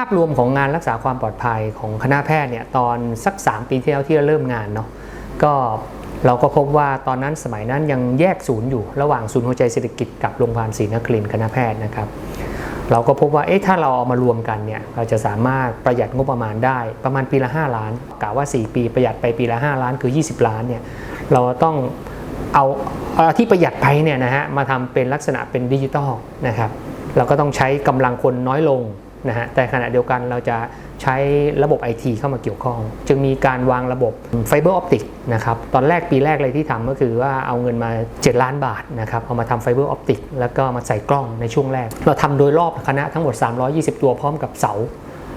าพรวมของงานรักษาความปลอดภัยของคณะแพทย์เนี่ยตอนสัก 3 ปีที่แล้วที่เราเริ่มงานเนาะก็เราก็พบว่าตอนนั้นสมัยนั้นยังแยกศูนย์อยู่ระหว่างศูนย์หัวใจเศรษฐกิจกับโรงพยาบาลศรีนครินทร์คณะแพทย์นะครับ เราก็พบว่าเอ๊ะถ้าเราเอามารวมกันเนี่ยเราจะสามารถประหยัดงบประมาณได้ประมาณปีละ 5 ล้านกะว่า 4 ปีประหยัดไปปีละ 5 ล้านคือ 20 ล้านเนี่ยเราต้องเอาเอาที่ประหยัดไปเนี่ยนะฮะมาทำเป็นลักษณะเป็นดิจิตอลนะครับเราก็ต้องใช้กำลังคนน้อยลง นะฮะแต่ขณะเดียวกันเราจะใช้ระบบ IT เข้ามาเกี่ยวข้อง จึงมีการวางระบบไฟเบอร์ออปติกนะครับตอนแรกปีแรกเลยที่ทำก็คือว่าเอาเงินมา 7 ล้านบาทนะครับเอามาทำไฟเบอร์ออปติกแล้วก็มาใส่กล้องในช่วงแรก เราทำโดยรอบคณะทั้งหมด 320 ตัวพร้อมกับเสา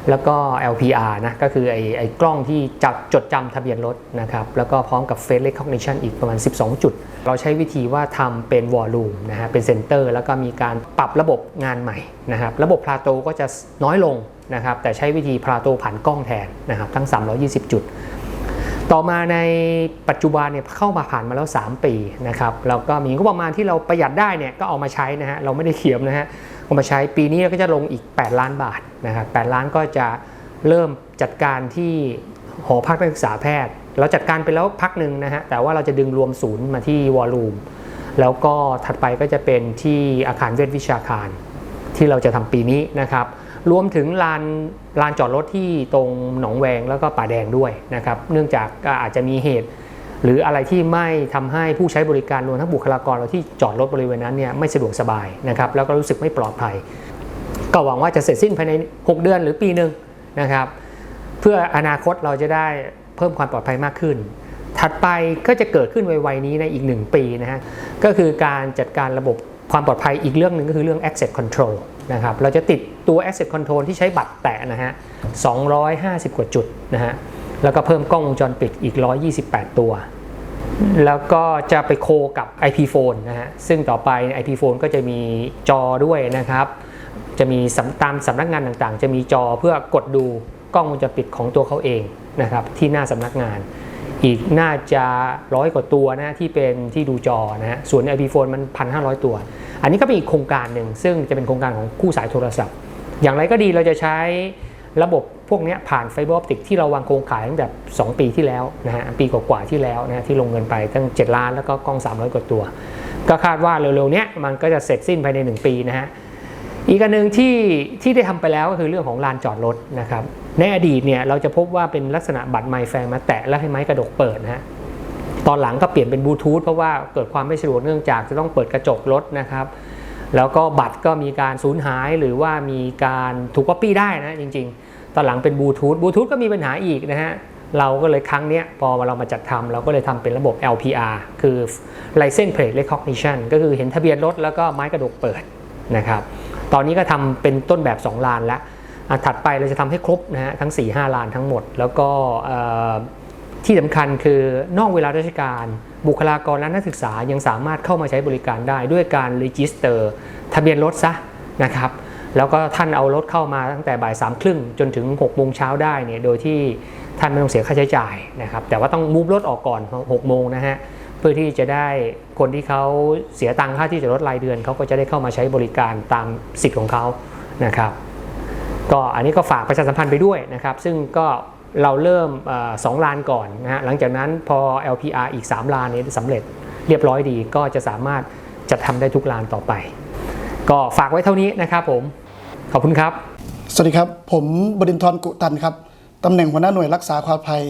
แล้วก็ LPR นะก็คือไอ้ไอ้กล้องที่จับจดจำทะเบียนรถนะครับแล้วก็พร้อมกับ Face Recognition อีกประมาณ 12 จุด เราใช้วิธีว่าทำเป็นวอลลุ่มนะฮะเป็นเซนเตอร์แล้วก็มีการปรับระบบงานใหม่นะครับระบบพลาโตก็จะน้อยลงนะครับแต่ใช้วิธีพลาโตผ่านกล้องแทนนะครับทั้ง 320 จุด ต่อมาในปัจจุบันเนี่ยเข้ามาผ่านมาแล้ว 3 ปีนะครับแล้วก็มีงบประมาณที่เราประหยัดได้เนี่ยก็เอามาใช้นะฮะเราไม่ได้เขียมนะฮะ เอามาใช้ปีนี้ก็จะลงอีก 8 ล้านบาทนะครับ8ล้านก็จะเริ่มจัดการที่หอพักนักศึกษาแพทย์ เราจัดการไปแล้วพักหนึ่งนะฮะแต่ว่าเราจะดึงรวมศูนย์มาที่วอลลุ่มแล้วก็ถัดไปก็จะเป็นที่อาคารเวชวิชาการ ที่เราจะทำปีนี้นะครับ รวมถึงลานลานจอดรถที่ตรงหนองแวงแล้วก็ป่าแดงด้วยนะครับ เนื่องจากอาจจะมีเหตุ หรืออะไรที่ไม่ทำให้ผู้ใช้บริการรวมทั้งบุคลากรเราที่จอดรถบริเวณนั้นเนี่ยไม่สะดวกสบายนะครับแล้วก็รู้สึกไม่ปลอดภัย ก็หวังว่าจะเสร็จสิ้นภายใน 6 เดือนหรือปีหนึ่งนะครับ เพื่ออนาคตเราจะได้เพิ่มความปลอดภัยมากขึ้น ถัดไปก็จะเกิดขึ้นไวๆนี้ในอีก 1 ปีนะฮะก็คือการจัดการระบบความปลอดภัยอีกเรื่องหนึ่งก็คือเรื่อง access control นะครับเราจะติดตัว access control ที่ใช้บัตรแตะนะฮะ250 กว่าจุดนะฮะ แล้วก็เพิ่มกล้องวงจรปิดอีก 128 ตัว แล้วก็จะไปโคกับ IP phone นะฮะ ซึ่งต่อไป IP phone ก็จะมีจอด้วยนะครับ จะมีตามสำนักงานต่างๆ จะมีจอเพื่อกดดูกล้องวงจรปิดของตัวเขาเองนะครับที่หน้าสำนักงาน อีกน่าจะร้อยกว่าตัวนะที่เป็นที่ดูจอนะฮะ ส่วน IP phone มัน 1,500 ตัว อันนี้ก็เป็นอีกโครงการหนึ่งซึ่งจะเป็นโครงการของคู่สายโทรศัพท์ อย่างไรก็ดีเราจะใช้ระบบ พวกนี้ผ่านไฟเบอร์ออปติกที่เราวางโครงข่ายตั้งแต่ 2 ปีที่แล้วนะฮะปีกว่าๆที่แล้วนะที่ลงเงินไปตั้ง 7 ล้านแล้วก็กล้อง 300 กว่าตัว ก็คาดว่าเร็วๆนี้มันก็จะเสร็จสิ้นภายใน 1 ปีนะฮะอีกอันหนึ่งที่ที่ได้ทำไปแล้วก็คือเรื่องของลานจอดรถนะครับในอดีตเนี่ยเราจะพบว่าเป็นลักษณะบัตรไมแฟงมาแตะแล้วให้ไม้กระดกเปิดนะฮะตอนหลังก็เปลี่ยนเป็นบลูทูธเพราะว่าเกิดความไม่สะดวกเนื่องจากจะต้องเปิดกระจกรถนะครับแล้วก็บัตรก็มีการสูญหายหรือว่ามีการถูกก๊อปปี้ได้นะจริงๆ ตอนหลังเป็นบลูทูธบลูทูธก็มีปัญหาอีกนะฮะเราก็เลยครั้งเนี้ยพอเรามาจัดทำเราก็เลยทำเป็นระบบ LPR คือ License Plate Recognition ก็คือเห็นทะเบียนรถแล้วก็ไม้กระดกเปิดนะครับตอนนี้ก็ทำเป็นต้นแบบ 2 ลานแล้วอะถัดไปเราจะทำให้ครบนะฮะทั้ง 4 5 ลานทั้งหมด แล้วก็ที่สำคัญคือนอกเวลาราชการ บุคลากรและนักศึกษายังสามารถเข้ามาใช้บริการได้ด้วยการรีจิสเตอร์ ทะเบียนรถซะนะครับ แล้วก็ท่านเอารถเข้ามาตั้งแต่บ่ายสามครึ่งจนถึง6โมงเช้าได้เนี่ยโดยที่ท่านไม่ต้องเสียค่าใช้จ่ายนะครับแต่ว่าต้องมูฟรถออกก่อน6โมงนะฮะเพื่อที่จะได้คนที่เขาเสียตังค่าที่จอดรถรายเดือนเขาก็จะได้เข้ามาใช้บริการตามสิทธิ์ของเขานะครับก็อันนี้ก็ฝากประชาสัมพันธ์ไปด้วยนะครับ ซึ่งก็เราเริ่มอสองลานก่อนนะฮะหลังจากนั้นพอ LPR อีก 3 ลานนี้สำเร็จเรียบร้อยดีก็จะสามารถจัดทำได้ทุกลานต่อไป ก็ฝากไว้เท่านี้นะครับผม ขอบคุณครับ สวัสดีครับ ผมบดินทร์กุตันครับตำแหน่งหัวหน้าหน่วยรักษาความปลอดภัย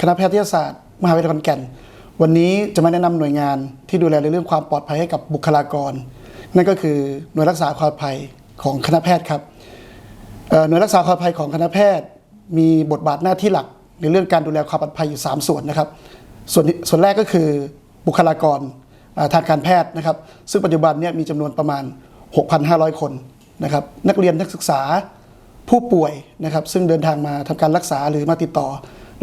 คณะแพทยศาสตร์ มหาวิทยาลัยขอนแก่น วันนี้จะมาแนะนำหน่วยงานที่ดูแลในเรื่องความปลอดภัยให้กับบุคลากร นั่นก็คือหน่วยรักษาความปลอดภัยของคณะแพทย์ครับหน่วยรักษาความปลอดภัยของคณะแพทย์ มีบทบาทหน้าที่หลักในเรื่องการดูแลความปลอดภัยอยู่ 3 ส่วนนะครับ ส่วนส่วนแรกก็คือบุคลากรทางการแพทย์นะครับ ซึ่งปัจจุบันเนี่ยมีจำนวนประมาณ 6,500 คน นะครับนักเรียนนักศึกษาผู้ป่วยนะครับซึ่งเดินทางมาทำการรักษาหรือมาติดต่อ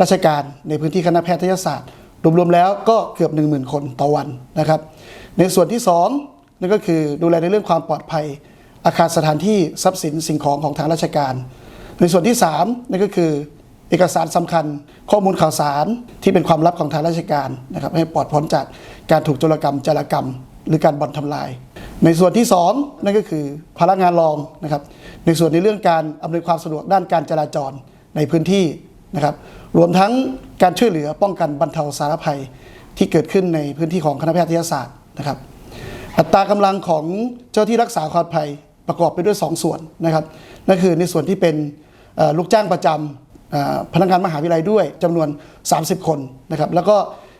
ราชการในพื้นที่คณะแพทยศาสตร์ รวมๆแล้วก็เกือบ 10,000 คนต่อวันนะครับ ในส่วนที่2นั่นก็คือดูแลในเรื่องความปลอดภัย อาคารสถานที่ทรัพย์สินสิ่งของของทางราชการ ในส่วนที่3นั่นก็คือเอกสารสำคัญข้อมูลข่าวสารที่เป็นความลับของทางราชการนะครับให้ปลอดพ้นจากการถูกโจรกรรมจารกรรม หรือการบ่อนทำลาย ในส่วนที่ 2 นั่นก็คือพนักงานรองนะครับ ในส่วนในเรื่องการอำนวยความสะดวกด้านการจราจรในพื้นที่นะครับ รวมทั้งการช่วยเหลือป้องกันบรรเทาสาธารณภัยที่เกิดขึ้นในพื้นที่ของคณะแพทยศาสตร์นะครับ อัตรากำลังของเจ้าที่รักษาความปลอดภัยประกอบไปด้วย 2 ส่วนนะครับนั่นคือในส่วนที่เป็นลูกจ้างประจำพนักงานมหาวิทยาลัยด้วยจำนวน 30 คนนะครับ แล้วก็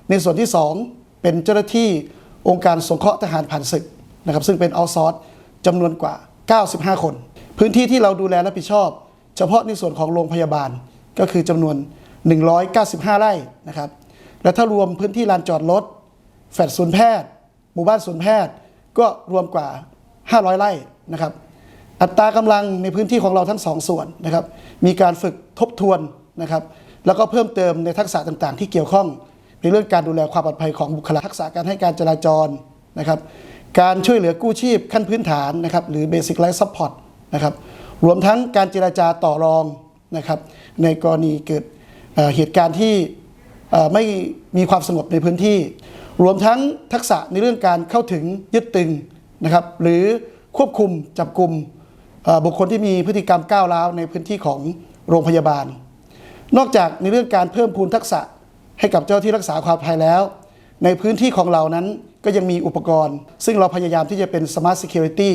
ในส่วนที่ 2 เป็นเจ้าหน้าที่องค์การสงเคราะห์ทหารผ่านศึก นะครับซึ่งเป็นเอาซอร์สจำนวนกว่า 95 คน พื้นที่ที่เราดูแลรับผิดชอบ เฉพาะในส่วนของโรงพยาบาลก็คือจำนวน 195 ไร่นะครับและถ้ารวมพื้นที่ลานจอดรถแฟลตศูนย์แพทย์ หมู่บ้านศูนย์แพทย์ก็รวมกว่า 500 ไร่นะครับอัตรากำลังในพื้นที่ของเราทั้งสองส่วนนะครับ มีการฝึกทบทวนนะครับ แล้วก็เพิ่มเติมในทักษะต่างๆ ที่เกี่ยวข้อง ในเรื่องการดูแลความปลอดภัยของบุคลากรทักษะการให้การจราจรนะครับ การช่วยเหลือกู้ชีพขั้นพื้นฐานนะครับหรือ Basic Life Support นะครับรวมทั้งการเจราจาต่อรองนะครับในกรณีเกิดเเหตุการณ์ที่ไม่มีความสงบในพื้นที่ รวมทั้งทักษะในเรื่องการเข้าถึงยึดตึงนะครับหรือควบคุมจับกลุ่มบุคคลที่มีพฤติกรรมก้าวร้าวในพื้นที่ของโรงพยาบาล นอกจากในเรื่องการเพิ่มพูนทักษะให้กับเจ้าที่รักษาความปลอดภัยแล้ว ในพื้นที่ของเรานั้น ก็ยังมีอุปกรณ์ ซึ่งเราพยายามที่จะเป็น Smart Security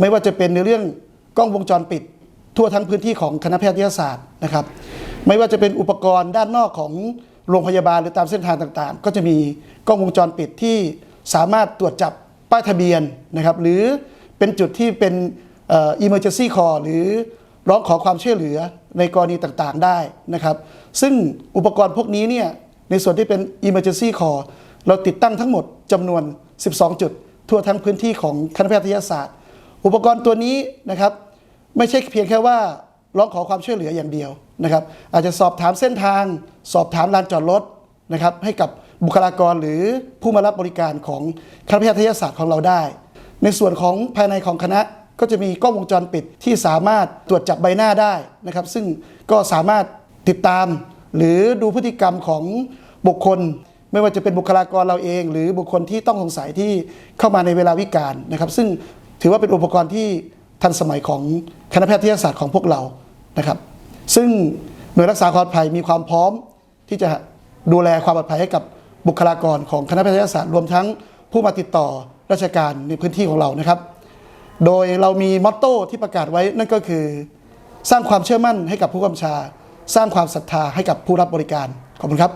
ไม่ว่าจะเป็นในเรื่องกล้องวงจรปิด ทั่วทั้งพื้นที่ของคณะแพทยศาสตร์นะครับ ไม่ว่าจะเป็นอุปกรณ์ด้านนอกของโรงพยาบาลหรือตามเส้นทางต่างๆ ก็จะมีกล้องวงจรปิดที่สามารถตรวจจับป้ายทะเบียนนะครับ หรือเป็นจุดที่เป็นเอ่อ emergency call หรือร้องขอความช่วยเหลือในกรณีต่างๆได้นะครับ ซึ่งอุปกรณ์พวกนี้เนี่ยในส่วนที่เป็น emergency call เราติดตั้งทั้งหมดจำนวน 12 จุด ทั่วทั้งพื้นที่ของคณะแพทยศาสตร์ อุปกรณ์ตัวนี้นะครับ ไม่ใช่เพียงแค่ว่าร้องขอความช่วยเหลืออย่างเดียวนะครับ อาจจะสอบถามเส้นทาง สอบถามลานจอดรถนะครับ ให้กับบุคลากรหรือผู้มารับบริการของคณะแพทยศาสตร์ของเราได้ ในส่วนของภายในของคณะก็จะมีกล้องวงจรปิดที่สามารถตรวจจับใบหน้าได้นะครับ ซึ่งก็สามารถติดตาม หรือดูพฤติกรรมของบุคคล ไม่ว่าจะเป็นบุคลากรเราเอง หรือบุคคลที่ต้องสงสัยที่เข้ามาในเวลาวิกาลนะครับ ซึ่งถือว่าเป็นอุปกรณ์ที่ทันสมัยของคณะแพทยศาสตร์ของพวกเรานะครับ ซึ่งหน่วยรักษาความปลอดภัยมีความพร้อมที่จะดูแลความปลอดภัยให้กับบุคลากรของคณะแพทยศาสตร์รวมทั้งผู้มาติดต่อราชการในพื้นที่ของเรานะครับ โดยเรามีมอตโต้ที่ประกาศไว้นั่นก็คือ สร้างความเชื่อมั่นให้กับผู้กำชา สร้างความศรัทธาให้กับผู้รับบริการขอบคุณครับ